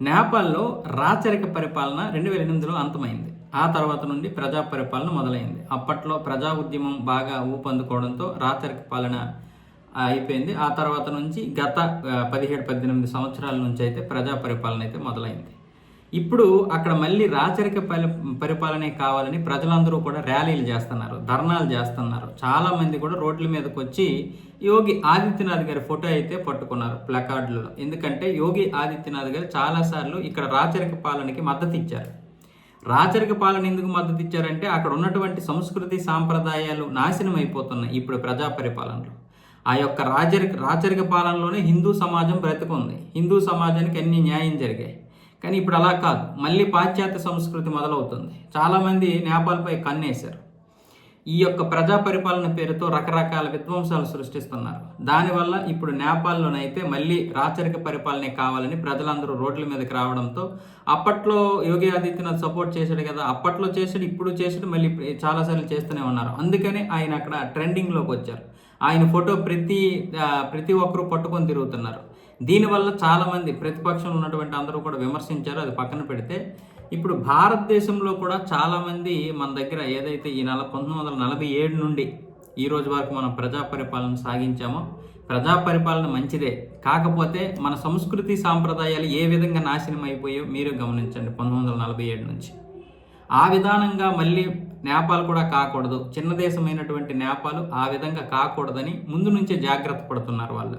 నేపాల్లో రాచరిక పరిపాలన రెండు వేల ఎనిమిదిలో అంతమైంది. ఆ తర్వాత నుండి ప్రజా పరిపాలన మొదలైంది. అప్పట్లో ప్రజా ఉద్యమం బాగా ఊపందుకోవడంతో రాచరిక పాలన అయిపోయింది. ఆ తర్వాత నుంచి గత పదిహేడు పద్దెనిమిది సంవత్సరాల నుంచి అయితే ప్రజా పరిపాలన అయితే మొదలైంది. ఇప్పుడు అక్కడ మళ్ళీ రాచరిక పరిపాలనే కావాలని ప్రజలందరూ కూడా ర్యాలీలు చేస్తున్నారు ధర్నాలు చేస్తున్నారు. చాలా మంది కూడా రోడ్ల మీదకి వచ్చి యోగి ఆదిత్యనాథ్ గారి ఫోటో అయితే పట్టుకున్నారు ప్లకార్డులలో. ఎందుకంటే యోగి ఆదిత్యనాథ్ గారు చాలాసార్లు ఇక్కడ రాచరిక పాలనకి మద్దతు ఇచ్చారు. రాచరిక పాలన ఎందుకు మద్దతు ఇచ్చారంటే అక్కడ ఉన్నటువంటి సంస్కృతి సాంప్రదాయాలు నాశనం అయిపోతున్నాయి ఇప్పుడు ప్రజా పరిపాలనలో. ఆ యొక్క రాజరిక రాచరిక పాలనలోనే హిందూ సమాజం బ్రతుకుంది. హిందూ సమాజానికి అన్ని న్యాయం జరిగాయి. కానీ ఇప్పుడు అలా కాదు. మళ్ళీ పాశ్చాత్య సంస్కృతి మొదలవుతుంది. చాలామంది నేపాల్పై కన్నేశారు. ఈ యొక్క ప్రజా పరిపాలన పేరుతో రకరకాల విధ్వంసాలు సృష్టిస్తున్నారు. దానివల్ల ఇప్పుడు నేపాల్లోనైతే మళ్ళీ రాచరిక పరిపాలనే కావాలని ప్రజలందరూ రోడ్ల మీదకి రావడంతో అప్పట్లో యోగి ఆదిత్యనాథ్ సపోర్ట్ చేశాడు కదా అప్పట్లో చేసాడు ఇప్పుడు చేసాడు మళ్ళీ చాలాసార్లు చేస్తూనే ఉన్నారు. అందుకని ఆయన అక్కడ ట్రెండింగ్లోకి వచ్చారు. ఆయన ఫోటో ప్రతి ప్రతి ఒక్కరూ పట్టుకొని తిరుగుతున్నారు. దీనివల్ల చాలామంది ప్రతిపక్షంలో ఉన్నటువంటి అందరూ కూడా విమర్శించారు అది పక్కన పెడితే. ఇప్పుడు భారతదేశంలో కూడా చాలామంది మన దగ్గర ఏదైతే ఈ నెల పంతొమ్మిది వందల నలభై ఏడు నుండి ఈ రోజు వరకు మనం ప్రజా పరిపాలన సాగించామో ప్రజా పరిపాలన మంచిదే. కాకపోతే మన సంస్కృతి సాంప్రదాయాలు ఏ విధంగా నాశనం అయిపోయాయో మీరు గమనించండి పంతొమ్మిది వందల నలభై ఏడు నుంచి. ఆ విధానంగా మళ్ళీ నేపాల్ కూడా కాకూడదు. చిన్న దేశమైనటువంటి నేపాలు ఆ విధంగా కాకూడదని ముందు నుంచే జాగ్రత్త పడుతున్నారు వాళ్ళు.